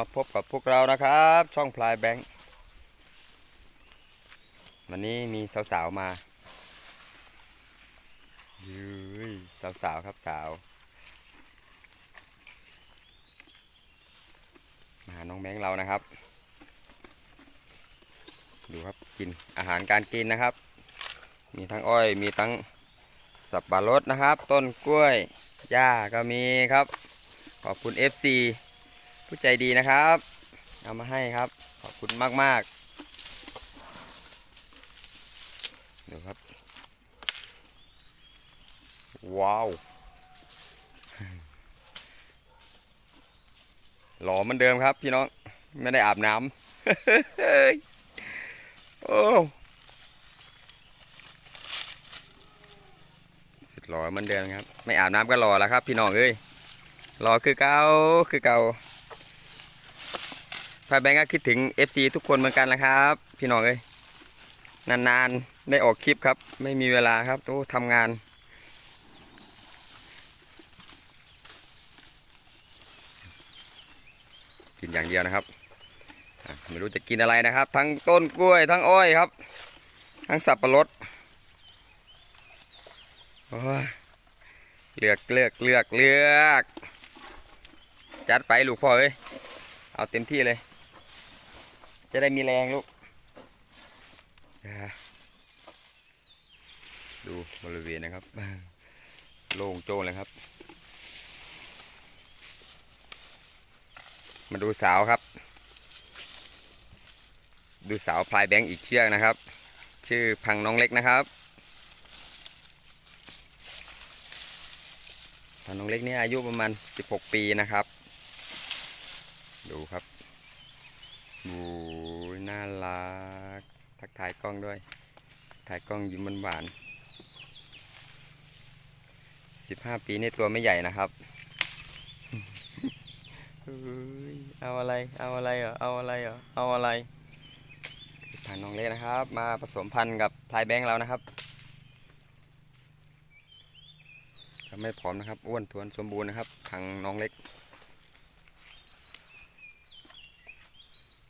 มาพบกับพวกเรานะครับ ช่องพลายแบงค์วันนี้มีสาวๆมายืยสาวๆครับสาว มาหาน้องแบงค์เรานะครับ ดูครับกินอาหารการกินนะครับ มีทั้งอ้อยมีทั้งสับปะรดนะครับ ต้นกล้วยหญ้าก็มีครับ ขอบคุณ FC ผู้ใจดีนะครับ เอามาให้ครับ ขอบคุณมากๆดูครับ ว้าวหล่อเหมือนเดิมครับ พี่น้อง ไม่ได้อาบน้ำโอ้สุดหล่อเหมือนเดิมครับ ไม่อาบน้ำก็หล่อแล้วครับ พี่น้องเอ้ยรอคือเก่าคือเก่า พายแบงก์ก็คิดถึง FC ทุกคนเหมือนกันนะครับ พี่น้องเอ้ยนานๆ ได้ออกคลิปครับ ไม่มีเวลาครับโอ้ทำงาน กินอย่างเดียวนะครับ ไม่รู้จะกินอะไรนะครับ ทั้งต้นกล้วยทั้งอ้อยครับ ทั้งสับปะรดเลือกเลือกเลือกเลือก จัดไปลูกพ่อเอ้ย เอาเต็มที่เลย จะได้มีแรงลูกอ่าดูบริเวณนะครับ โล่งโจ้งเลยครับ มาดูสาวครับ ดูสาวพลายแบงค์อีกเชือกนะครับ ชื่อพังน้องเล็กนะครับพังน้องเล็กนี่อายุประมาณ 16 ปีนะครับ ดูครับ บูน่ารัก ทักทายกล้องด้วย ถ่ายกล้องยิ้มหวานๆ15ปีนี่ตัวไม่ใหญ่นะครับเฮ้ยเอาอะไร เอาอะไรเหรอ เอาอะไรเหรอ เอาอะไรทางน้องเล็กนะครับ มาผสมพันธุ์กับพลายแบงค์เรานะครับก็ไม่ผอมนะครับ อ้วนทวนสมบูรณ์นะครับทางน้องเล็ก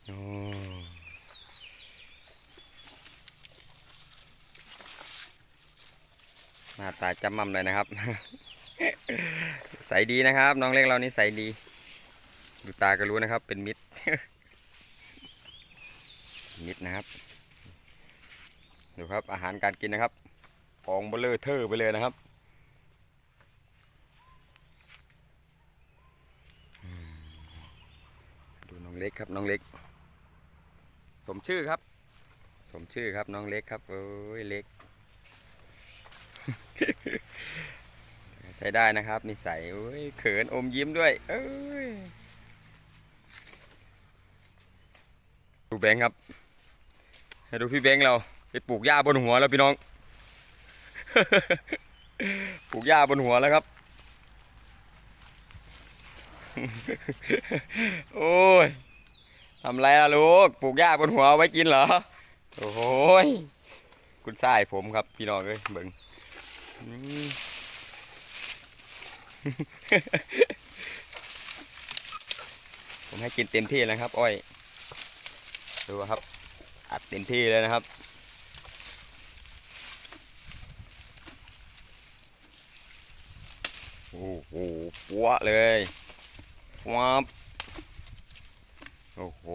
โอ้ หน้าตาจำมั่มเลยนะครับ ใสดีนะครับ น้องเล็กเรานี่ใสดี ดูตาก็รู้นะครับ เป็นมิดมิดนะครับ ดูครับอาหารการกินนะครับกองเบลเลอร์เทอร์ไปเลยนะครับดูน้องเล็กครับน้องเล็ก สมชื่อครับ สมชื่อครับน้องเล็กครับเอ้ยเล็ก ใช้ได้นะครับนิสัยเอ้ยเขินอมยิ้มด้วย เอ้ยดูแบงค์ครับให้ดูพี่แบงค์เราไปปลูกหญ้าบนหัวแล้วพี่น้อง ปลูกหญ้าบนหัวแล้วครับ โอ้ย ทำไรล่ะลูก ปลูกหญ้าบนหัวไว้กินเหรอ โอ้โหยคุณชายผมครับพี่น้องเอ้ยเบิ่งผมให้กินเต็มที่แล้วครับ อ้อย ดูครับ อัดเต็มที่เลยนะครับโอ้โหปัวเลยวับ อ้โห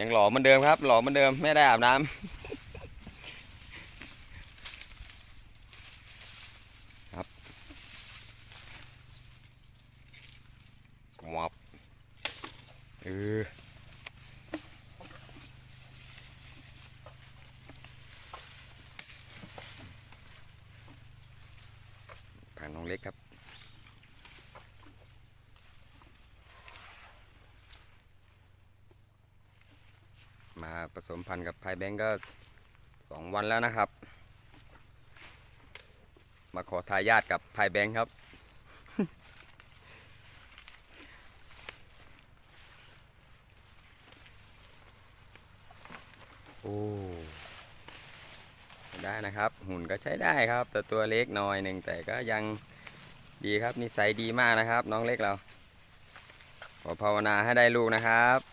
ยังหล่อเหมือนเดิมครับ หล่อเหมือนเดิม ไม่ได้อาบน้ำครับวับเออทางน้องเล็กครับ มาผ สมพันธุ์กับไพแบงก์ก็สองวันแล้วนะครับ มาขอทายาทกับไพแบงก์ครับ โอ้ได้นะครับ หุ่นก็ใช้ได้ครับ แต่ตัวเล็กหน่อยหนึ่งแต่ก็ยังดีครับนิสัยดีมากนะครับ น้องเล็กเรา ขอภาวนาให้ได้ลูกนะครับ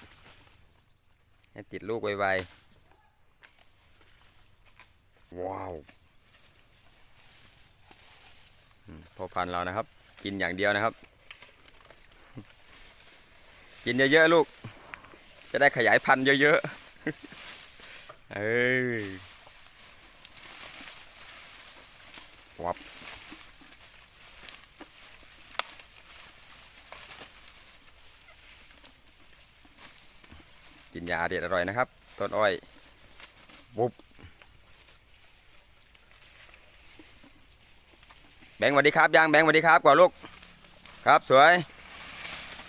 ให้ติดลูกไวๆ ว้าวพอพันเรานะครับ กินอย่างเดียวนะครับ กินเยอะๆลูก จะได้ขยายพันธุ์เยอะๆ เออวับ กินยาเด็ดอร่อยนะครับ ต้นอ้อย บุบแบงค์สวัสดีครับยังแบงค์สวัสดีครับก่อนลูกครับสวย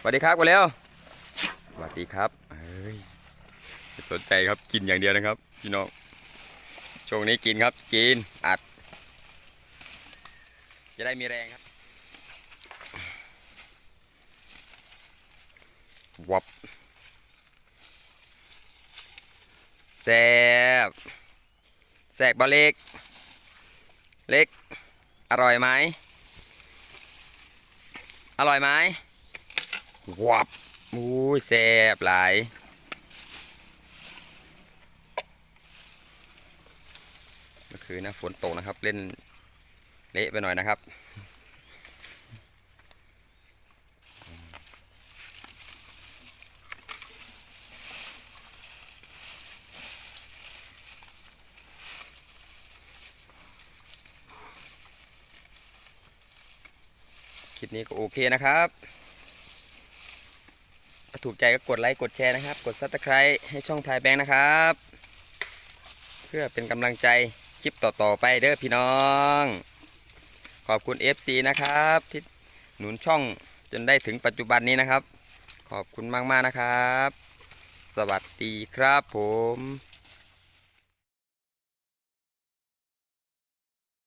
สวัสดีครับก่อนเร็วสวัสดีครับเอ้ยสนใจครับกินอย่างเดียวนะครับพี่น้องช่วงนี้กินครับกินอัด จะได้มีแรงครับวับ แซบแซกบะเล็ก เล็ก อร่อยไหม อร่อยไหมวับอู้ยแซบหลายเมื่อคืนนะฝนตกนะครับ เล่นเละไปหน่อยนะครับ คลิปนี้ก็โอเคนะครับ ถ้าถูกใจก็กดไลค์กดแชร์นะครับ กดซับสไครต์ให้ช่องพายแบงค์นะครับ เพื่อเป็นกำลังใจคลิปต่อๆไปเด้อพี่น้อง ขอบคุณ FC นะครับที่หนุนช่องจนได้ถึงปัจจุบันนี้นะครับ ขอบคุณมากๆนะครับ สวัสดีครับผม